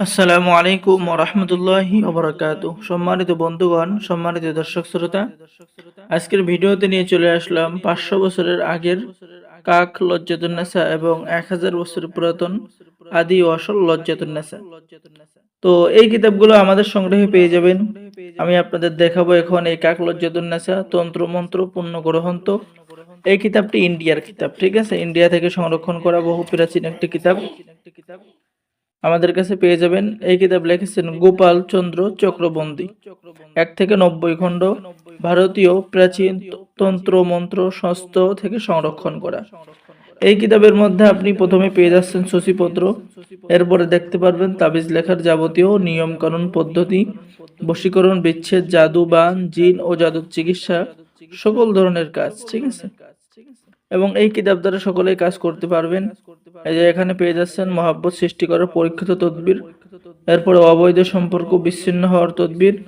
আসসালামু আলাইকুম রহমতুল্লাহি ওবরাকাত সম্মানিত বন্ধুগণ, সম্মানিত দর্শক শ্রোতা, আজকের ভিডিওতে নিয়ে চলে আসলাম পাঁচশো বছরের আগের কাক লজ্জাতুন্নেসা এবং এক হাজার বছর পুরাতন আদি ও আসল লজ্জাতুন্নেসা। তো এই কিতাবগুলো আমাদের সংগ্রহে পেয়ে যাবেন। আমি আপনাদের দেখাবো এখন এই কাক লজ্জাতুন্নেসা তন্ত্র, মন্ত্র পূর্ণ গ্রহন্ত। এই কিতাবটি ইন্ডিয়ার কিতাব, ঠিক আছে? ইন্ডিয়া থেকে সংরক্ষণ করা বহু প্রাচীন একটি কিতাব। আমাদের কাছে পেয়ে যাবেন এই কিতাব লিখেছেন গোপাল চন্দ্র চক্রবর্তী। এক থেকে নব্বই খণ্ড ভারতীয় প্রাচীন তন্ত্র মন্ত্র সংস্থ থেকে সংরক্ষণ করা। এই কিতাবের মধ্যে আপনি প্রথমে পেয়ে যাচ্ছেন সূচিপত্র। এরপরে দেখতে পারবেন তাবিজ লেখার যাবতীয় নিয়মকানুন পদ্ধতি, বশীকরণ বিচ্ছেদ জাদু বান জিন ও জাদুর চিকিৎসা, সকল ধরনের কাজ, ঠিক আছে? এবং এই কিতাব দ্বারা সকলেই কাজ করতে পারবেন। এই যে এখানে পেয়ে যাচ্ছেন মহাব্বত সৃষ্টি করার পরীক্ষিত তদবির। এরপরে অবৈধ সম্পর্ক বিচ্ছিন্ন হওয়ার তদবির।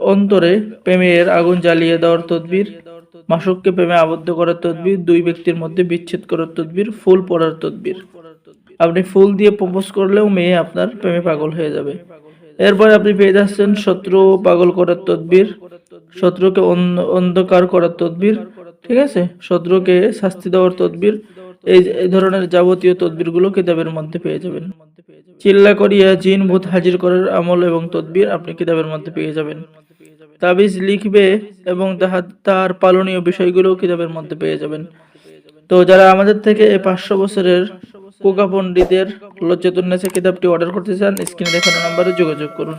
অন্তরে প্রেমের আগুন জ্বালিয়ে দেওয়ার তদবির। মাসুককে প্রেমে আবদ্ধ করার তদবির। দুই ব্যক্তির মধ্যে বিচ্ছেদ করার তদবির। ফুল পড়ার তদবির। আপনি ফুল দিয়ে প্রপোজ করলেও মেয়ে আপনার প্রেমে পাগল হয়ে যাবে। এরপরে আপনি পেয়ে যাচ্ছেন শত্রু পাগল করার তদবির। শত্রুকে অন্ধ- অন্ধকার করার তদবির। ঠিক আছে? শত্রুকে শাস্তি দেওয়ার তদবির, এই ধরনের যাবতীয় তদবিরগুলো কিতাবের মধ্যে পেয়ে যাবেন। চিল্লা করিয়া জিন ভূত হাজির করার আমল এবং তদবির আপনি কিতাবের মধ্যে পেয়ে যাবেন। তাবিজ লিখবে এবং তাহা, তার পালনীয় বিষয়গুলো কিতাবের মধ্যে পেয়ে যাবেন। তো যারা আমাদের থেকে এই পাঁচশো বছরের কোকা পণ্ডিতের লজ্জাতুন্নেসা কিতাবটি অর্ডার করতে চান স্ক্রিনে দেখানো নম্বরে যোগাযোগ করুন।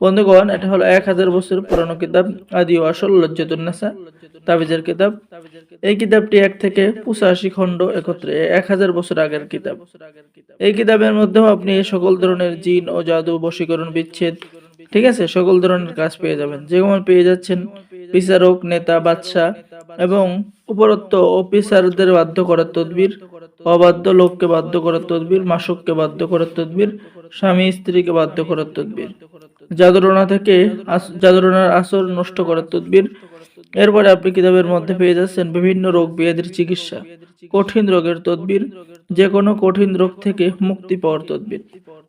বন্ধুগণ, এটা হলো এক হাজার বছর পুরানো কিতাব, আদি ও আসল লজ্জাতুন্নেসা তাবিজের কিতাব। এই কিতাবটি এক থেকে পঁচাশি খণ্ড একত্রে এক হাজার বছর আগের কিতাব। এই কিতাবের মধ্যেও আপনি সকল ধরনের জিন ও জাদু, বশীকরণ, বিচ্ছেদ, ঠিক আছে, সকল ধরনের কাজ পেয়ে যাবেন। যেমন পেয়ে যাচ্ছেন বিচারক, নেতা, বাদশাহ এবং উপরত্ব অফিসারদের বাধ্য করার তদবির। অবাধ্য লোককে বাধ্য করার তদবির, মাসুককে বাধ্য করার তদবির, স্বামী স্ত্রীকে বাধ্য করার তদবির। জাদুরনা থেকে আস- আসর নষ্ট করার তদবির। এরপরে আপনি কিতাবের মধ্যে পেয়ে যাচ্ছেন বিভিন্ন রোগ ব্যাধির চিকিৎসা। কঠিন রোগের তদবির যে কোনো কঠিন রোগ থেকে মুক্তি পাওয়ার তদবির।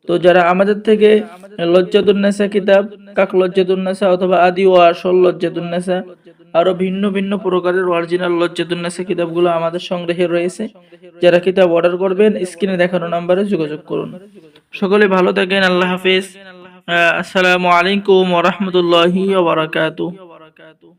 তো যারা আমাদের থেকে লজ্জাতুন্নেসা কিতাব কাক লজ্জাতুন্নেসা অথবা আদি ও আসল লজ্জাতুন্নেসা আরও ভিন্ন ভিন্ন প্রকারের অরিজিনাল লজ্জাতুন্নেসা কিতাবগুলো আমাদের সংগ্রহে রয়েছে। যারা কিতাব অর্ডার করবেন স্ক্রিনে দেখানো নাম্বারে যোগাযোগ করুন। সকলে ভালো থাকেন, আল্লাহ হাফিজ। আসসালামু আলাইকুম ওরহমতুল্লাহি ওবরাকাতুহ